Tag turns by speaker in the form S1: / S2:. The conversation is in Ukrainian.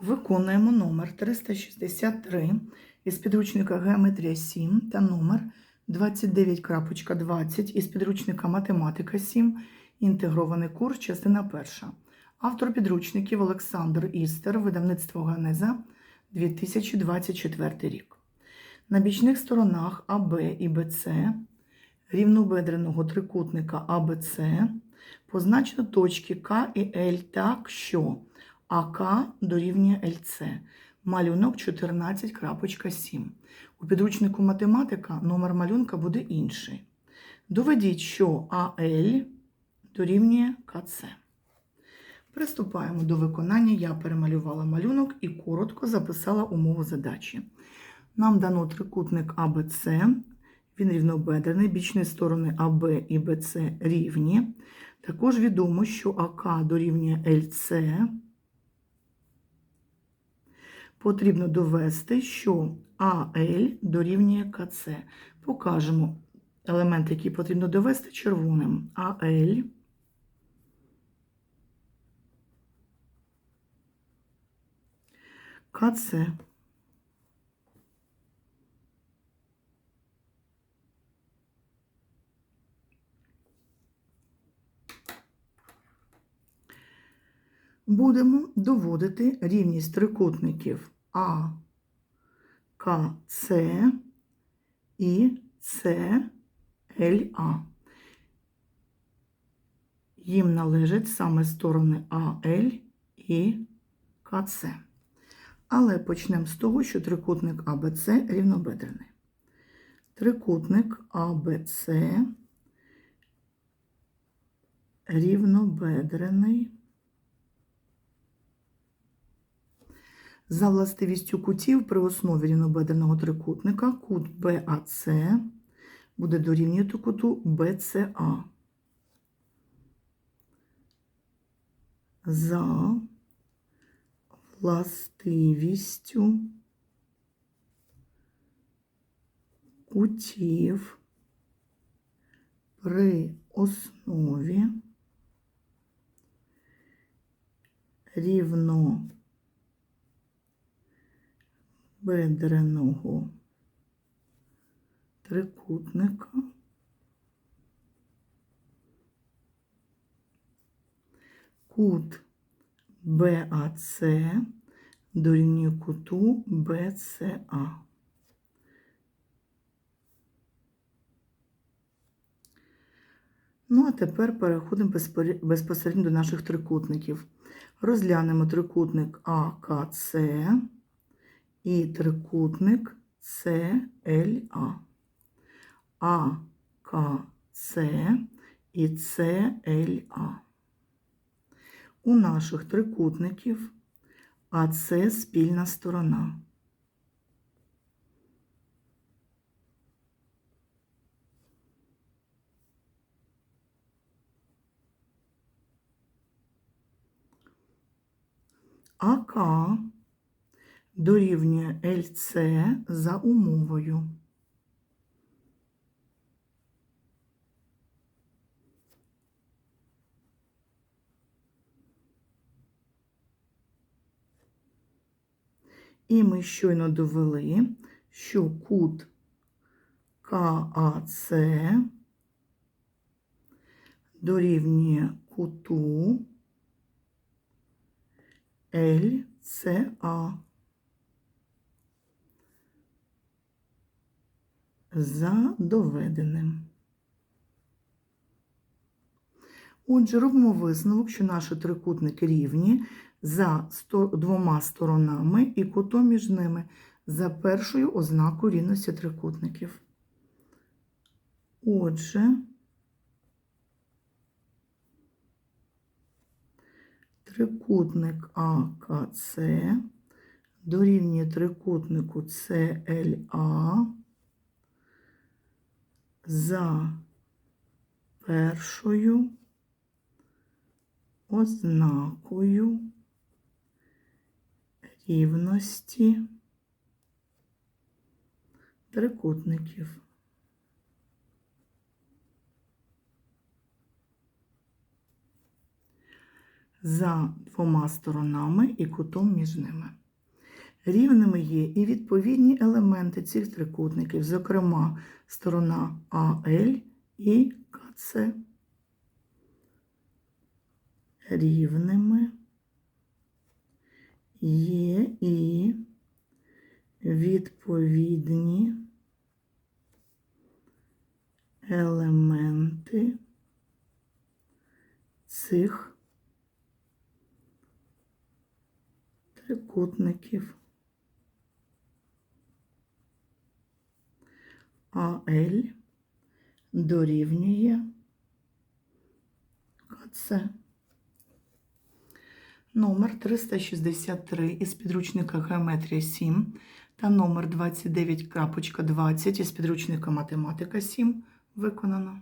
S1: Виконуємо номер 363 із підручника Геометрія 7 та номер 29.20 із підручника Математика 7, інтегрований курс, частина перша. Автор підручників Олександр Істер, видавництво Ганеза, 2024 рік. На бічних сторонах АБ і БЦ рівнобедреного трикутника АБЦ позначено точки К і Л так, що АК дорівнює ЛЦ. Малюнок 14.7. У підручнику математика номер малюнка буде інший. Доведіть, що АЛ дорівнює КЦ. Приступаємо до виконання. Я перемалювала малюнок і коротко записала умову задачі. Нам дано трикутник АБЦ. Він рівнобедрений, бічні сторони АБ і БЦ рівні. Також відомо, що АК дорівнює ЛЦ. Потрібно довести, що АЛ дорівнює КЦ. Покажемо елемент, який потрібно довести червоним. АЛ КЦ. Будемо доводити рівність трикутників А, К, С і С, Л, А. Їм належать саме сторони АЛ і КЦ. Але почнемо з того, що трикутник АБЦ рівнобедрений. Трикутник АБЦ рівнобедрений. За властивістю кутів при основі рівнобедреного трикутника кут БАЦ буде дорівнювати куту БЦА. За властивістю кутів при основі рівно бедреного трикутника кут БАЦ дорівнює куту БЦА. Ну, а тепер переходимо безпосередньо до наших трикутників. Розглянемо трикутник АКЦ і трикутник CLA. АКЦ і CLA. У наших трикутників АЦ спільна сторона. АК дорівнює ЛЦ за умовою. І ми щойно довели, що кут КАЦ дорівнює куту ЛЦА. За доведеним. Отже, робимо висновок, що наші трикутники рівні за двома сторонами і кутом між ними за першою ознакою рівності трикутників. Отже, трикутник АКЦ дорівнює трикутнику CLA за першою ознакою рівності трикутників. за двома сторонами і кутом між ними. Рівними є і відповідні елементи цих трикутників, зокрема сторона АЛ і КЦ. Рівними є і відповідні елементи цих трикутників. АЛ дорівнює КЦ. Номер 363 із підручника Геометрія 7 та номер 29.20 із підручника Математика 7 виконано.